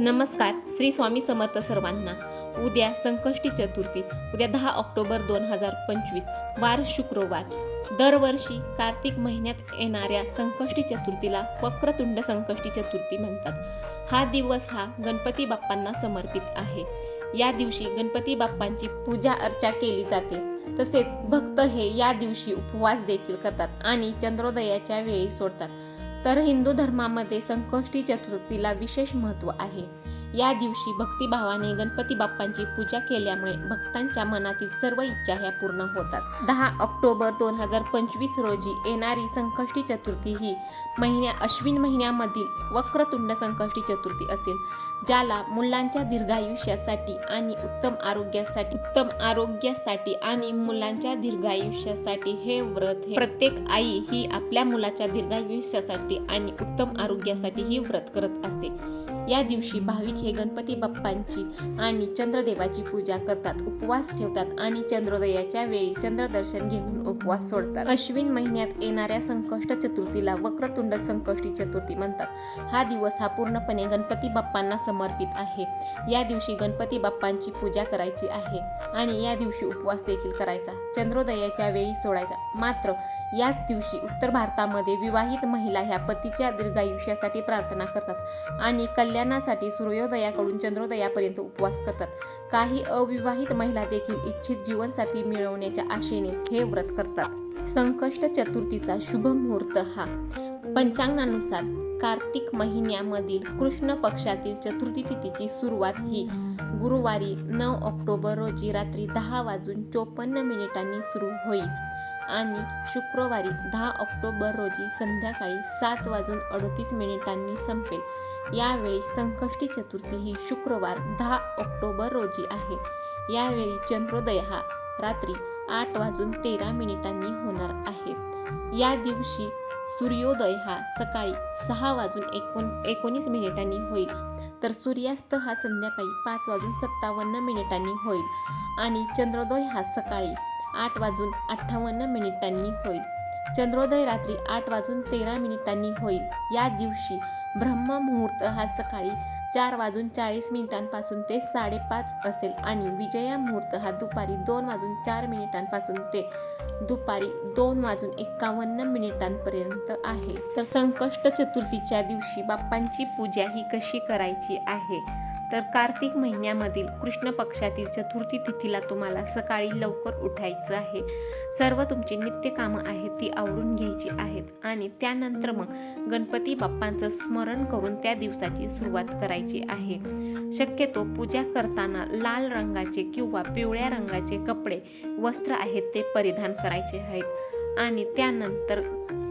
नमस्कार श्री स्वामी समर्थ सर्वांना. उद्या संकष्टी चतुर्थी उद्या दहा ऑक्टोबर दोन हजार पंचवीस वार शुक्रवार. दरवर्षी कार्तिक महिन्यात येणाऱ्या संकष्टी चतुर्थीला वक्रतुंड संकष्टी चतुर्थी म्हणतात. हा दिवस हा गणपती बाप्पांना समर्पित आहे. या दिवशी गणपती बाप्पांची पूजा अर्चा केली जाते. तसेच भक्त हे या दिवशी उपवास देखील करतात आणि चंद्रोदयाच्या वेळी सोडतात. तर हिंदू धर्मामध्ये संकष्टी चतुर्थीला विशेष महत्त्व आहे. या दिवशी भक्तिभावाने गणपती बाप्पांची पूजा केल्यामुळे भक्तांच्या मनातील सर्व इच्छा ह्या पूर्ण होतात. दहा ऑक्टोबर दोन हजार पंचवीस रोजी येणारी संकष्टी चतुर्थी ही महिन्या अश्विन महिन्यामधील वक्रतुंड संकष्टी चतुर्थी असेल ज्याला मुलांच्या दीर्घायुष्यासाठी आणि उत्तम आरोग्यासाठी उत्तम आरोग्यासाठी आणि मुलांच्या दीर्घायुष्यासाठी हे व्रत हे प्रत्येक आई ही आपल्या मुलाच्या दीर्घायुष्यासाठी आणि उत्तम आरोग्यासाठी ही व्रत करत असते. या दिवशी भाविक हे गणपती बाप्पांची आणि चंद्रदेवाची पूजा करतात उपवास ठेवतात आणि चंद्रोदयाच्या वेळी चंद्रदर्शन घेऊन उपवास सोडतात. अश्विन महिन्यात येणाऱ्या संकष्ट चतुर्थीला वक्रतुंड संकष्टी चतुर्थी म्हणतात. हा दिवस हा पूर्णपणे गणपती बाप्पांना समर्पित आहे. या दिवशी गणपती बाप्पांची पूजा करायची आहे आणि या दिवशी उपवास देखील करायचा. चंद्रोदयाच्या वेळी सोडायचा. मात्र याच दिवशी उत्तर भारतामध्ये विवाहित महिला ह्या पतीच्या दीर्घायुष्यासाठी प्रार्थना करतात आणि कल्याणासाठी सूर्योदयाकडून चंद्रोदयापर्यंत उपवास करतात. काही अविवाहित महिला देखील इच्छित जीवनसाथी मिळवण्याच्या आशेने हे व्रत करतात. संकष्ट चतुर्थीचा शुभ मुहूर्त हा. पंचांगानुसार कार्तिक महिन्यामधील कृष्ण पक्षातील चतुर्थी तिथीची सुरुवात ही गुरुवारी नऊ ऑक्टोबर रोजी रात्री दहा वाजून चोपन्न मिनिटांनी सुरू होईल आणि शुक्रवारी दहा ऑक्टोबर रोजी संध्याकाळी सात वाजून अडतीस मिनिटांनी संपेल. यावेळी संकष्टी चतुर्थी ही शुक्रवार दहा ऑक्टोबर रोजी आहे. यावेळी चंद्रोदय हा रात्री आठ वाजून तेरा मिनिटांनी होणार आहे. या दिवशी सूर्योदय हा सकाळी सहा वाजून एकोण एकोणीस मिनिटांनी होईल. तर सूर्यास्त हा संध्याकाळी पाच वाजून सत्तावन्न मिनिटांनी होईल आणि चंद्रोदय हा सकाळी आठ वाजून अठ्ठावन्न मिनिटांनी होईल. चंद्रोदय रात्री आठ वाजून तेरा मिनिटांनी होईल. या दिवशी ब्रह्ममुहूर्त हा सकाळी चार वाजून चाळीस मिनिटांपासून ते साडेपाच असेल आणि विजया मुहूर्त हा दुपारी दोन वाजून चार मिनिटांपासून ते दुपारी दोन वाजून एक्कावन्न मिनिटांपर्यंत आहे. तर संकष्ट चतुर्थीच्या दिवशी बाप्पांची पूजा ही कशी करायची आहे? तर कार्तिक महिन्यामधील कृष्ण पक्षातील चतुर्थी तिथीला तुम्हाला सकाळी लवकर उठायचं आहे. सर्व तुमची नित्य कामं आहेत ती आवरून घ्यायची आहेत. आणि त्यानंतर मग गणपती बाप्पांचं स्मरण करून त्या दिवसाची सुरुवात करायची आहे. शक्यतो पूजा करताना लाल रंगाचे किंवा पिवळ्या रंगाचे कपडे वस्त्र आहेत ते परिधान करायचे आहेत. आणि त्यानंतर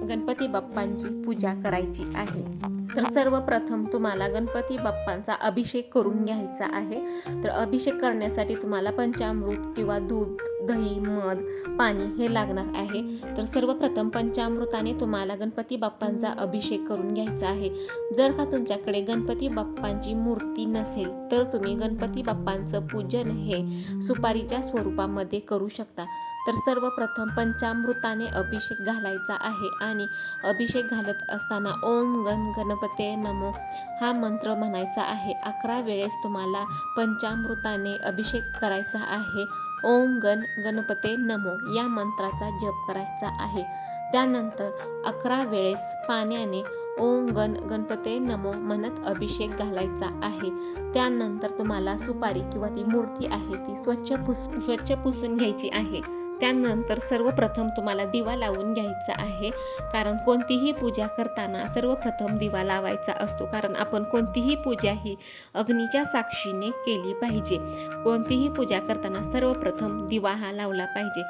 गणपती बाप्पांची पूजा करायची आहे. तर सर्वप्रथम तुम्हाला गणपती बाप्पांचा अभिषेक करून घ्यायचा आहे. तर अभिषेक करण्यासाठी तुम्हाला पंचामृत किंवा दूध दही मध पाणी हे लागणार आहे. तर सर्वप्रथम पंचामृताने तुम्हाला गणपती बाप्पांचा अभिषेक करून घ्यायचा आहे. जर का तुमच्याकडे गणपती बाप्पांची मूर्ती नसेल तर तुम्ही गणपती बाप्पांचं पूजन हे सुपारीच्या स्वरूपामध्ये करू शकता. तर सर्वप्रथम पंचामृताने अभिषेक घालायचा आहे आणि अभिषेक घालत असताना ओम गण गणपते नमो हा मंत्र म्हणायचा आहे. अकरा वेळेस तुम्हाला पंचामृताने अभिषेक करायचा आहे. ओम गण गणपते नमो या मंत्राचा जप करायचा आहे. त्यानंतर अकरा वेळेस पाण्याने ओम गण गणपते नमो म्हणत अभिषेक घालायचा आहे. त्यानंतर तुम्हाला सुपारी किंवा ती मूर्ती आहे ती स्वच्छ पुस स्वच्छ पुसून घ्यायची आहे. त्यानंतर सर्वप्रथम तुम्हाला दिवा लावून घ्यायचा आहे. कारण कोणतीही पूजा करताना सर्वप्रथम दिवा लावायचा असतो. कारण आपण कोणतीही पूजा ही अग्नीच्या साक्षीने केली पाहिजे. कोणतीही पूजा करताना सर्वप्रथम दिवा हा लावला पाहिजे.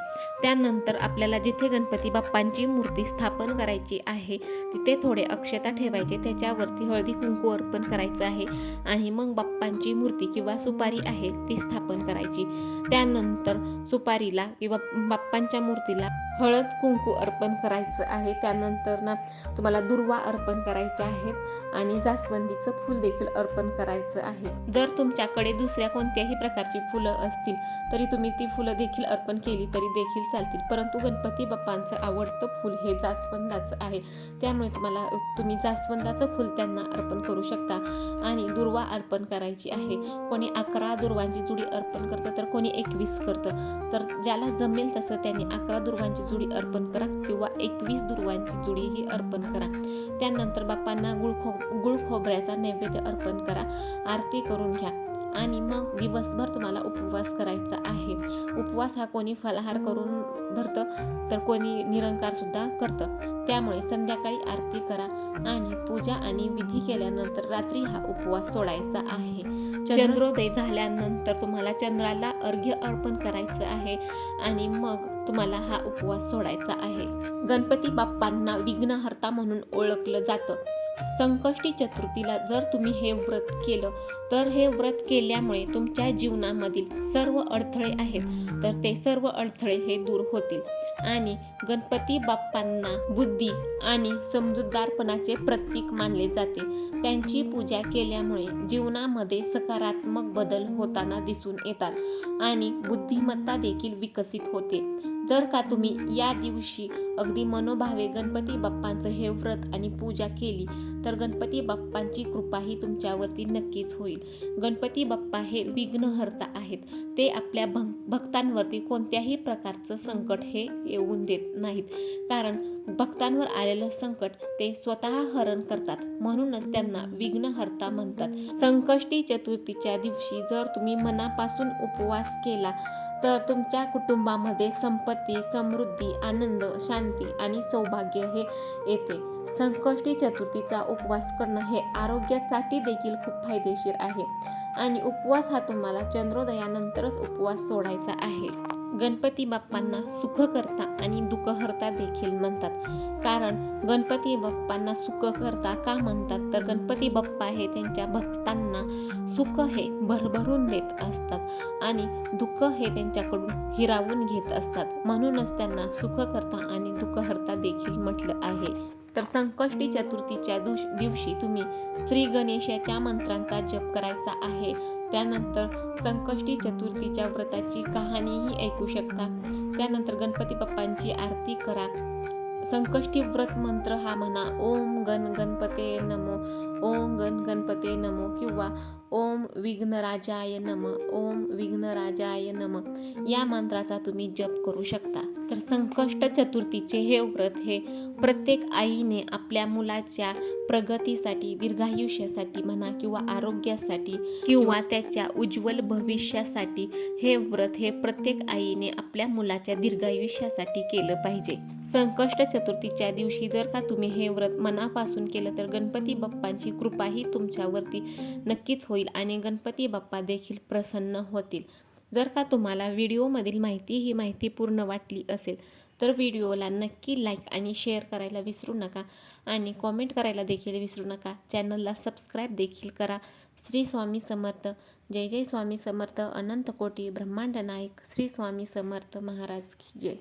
त्यानंतर आपल्याला जिथे गणपती बाप्पांची मूर्ती स्थापन करायची आहे तिथे थोडे अक्षता ठेवायचे. त्याच्यावरती हळदी कुंकू अर्पण करायचं आहे आणि मग बाप्पांची मूर्ती किंवा सुपारी आहे ती स्थापन करायची. त्यानंतर सुपारीला किंवा बाप्पांच्या मूर्तीला. हळद कुंकू अर्पण करायचं आहे. त्यानंतर ना तुम्हाला दुर्वा अर्पण करायचे आहेत आणि जास्वंदीचं फूल देखील अर्पण करायचं आहे. जर तुमच्याकडे दुसऱ्या कोणत्याही प्रकारची फुलं असतील तरी तुम्ही ती फुलं देखील अर्पण केली तरी देखील चालतील. परंतु गणपती बाप्पांचं आवडतं फूल हे जास्वंदाचं आहे. त्यामुळे तुम्हाला तुम्ही जास्वंदाचं फूल त्यांना अर्पण करू शकता आणि दुर्वा अर्पण करायची आहे. कोणी अकरा दुर्वांची जुडी अर्पण करतं तर कोणी एकवीस करतं. तर ज्याला जमेल तसं त्यांनी अकरा दुर्वांची जुडी अर्पण करा किंवा एकवीस दुर्वांची जुडी ही अर्पण करा. त्यानंतर बाप्पांना गुळ खो गुळ खोबऱ्याचा नैवेद्य अर्पण करा. आरती करून घ्या. आणि मग दिवसभर तुम्हाला उपवास करायचा आहे. उपवास हा कोणी फलाहार करून धरतं तर कोणी निरंकार सुद्धा करतं. त्यामुळे संध्याकाळी आरती करा आणि पूजा आणि विधी केल्यानंतर रात्री हा उपवास सोडायचा आहे. चंद्रोदय झाल्यानंतर तुम्हाला चंद्राला अर्घ्य अर्पण करायचं आहे. आणि मग तुम्हाला हा उपवास सोडायचा आहे. गणपती बाप्पांना विघ्नहर्ता म्हणून ओळखलं जातं. संकष्टी चतुर्थीला जर तुम्ही हे व्रत केलं तर हे व्रत केल्यामुळे तुमच्या जीवनामधील सर्व अडथळे आहेत. तर ते सर्व अडथळे हे दूर होतील. आणि गणपती बाप्पांना बुद्धी आणि समजूतदारपणाचे प्रतीक मानले जाते. त्यांची पूजा केल्यामुळे जीवनामध्ये सकारात्मक बदल होताना दिसून येतात आणि बुद्धिमत्ता देखील विकसित होते. जर का तुम्ही या दिवशी अगदी मनोभावे गणपती बाप्पांचं हे व्रत आणि पूजा केली तर गणपती बाप्पांची कृपाही तुमच्यावरती नक्कीच होईल. गणपती बाप्पा हे विघ्नहर्ता आहेत. ते आपल्या भं भक्तांवरती कोणत्याही प्रकारचं संकट हे येऊन देत नाहीत. कारण भक्तांवर आलेलं संकट ते स्वतः हरण करतात. म्हणूनच त्यांना विघ्नहर्ता म्हणतात. संकष्टी चतुर्थीच्या दिवशी जर तुम्ही मनापासून उपवास केला तर तुमच्या कुटुंबामध्ये संपत्ती समृद्धी आनंद शांती आणि सौभाग्य हे येते. संकष्टी चतुर्थीचा उपवास करणं हे आरोग्यासाठी देखील खूप फायदेशीर आहे. आणि उपवास हा तुम्हाला चंद्रोदयानंतरच उपवास सोडायचा आहे. गणपती बाप्पांना सुखकर्ता आणि दुःखहर्ता देखील म्हणतात. कारण गणपती बाप्पांना सुखकर्ता का म्हणतात? तर गणपती बाप्पा हे त्यांच्या भक्तांना सुख हे भरभरून देत असतात आणि दुःख हे त्यांच्याकडून हिरावून घेत असतात. म्हणूनच त्यांना सुखकर्ता आणि दुःखहर्ता देखील म्हटलं आहे. तर संकष्टी चतुर्थीच्या दिवशी तुम्ही श्री गणेशाच्या मंत्रांचा जप करायचा आहे. त्यानंतर संकष्टी चतुर्थीच्या व्रताची कहाणीही ऐकू शकता. त्यानंतर गणपती बाप्पांची आरती करा. संकष्टी व्रत मंत्र हा म्हणा. ओम गण गणपते नमो. ओम गण गणपते नमो किंवा ओम विघ्नराजाय नम ओम विघ्नराजाय नम. या मंत्राचा तुम्ही जप करू शकता. तर संकष्ट चतुर्थीचे हे व्रत हे प्रत्येक आईने आपल्या मुलाच्या प्रगतीसाठी दीर्घायुष्यासाठी म्हणा किंवा आरोग्यासाठी किंवा त्याच्या उज्ज्वल भविष्यासाठी हे व्रत हे प्रत्येक आईने आपल्या मुलाच्या दीर्घायुष्यासाठी केलं पाहिजे. संकष्ट चतुर्थीच्या दिवशी जर का तुम्ही हे व्रत मनापासून केलं तर गणपती बाप्पांची कृपाही तुमच्यावरती नक्कीच होईल आणि गणपती बाप्पा देखील प्रसन्न होतील. जर का तुम्हाला व्हिडिओमधील माहिती ही माहिती पूर्ण वाटली असेल तर व्हिडिओला नक्की लाईक आणि शेअर करायला विसरू नका आणि कॉमेंट करायला देखील विसरू नका. चॅनलला सबस्क्राईब देखील करा. श्री स्वामी समर्थ. जय जय स्वामी समर्थ. अनंत कोटी ब्रह्मांड नायक. श्री स्वामी समर्थ महाराज की जय.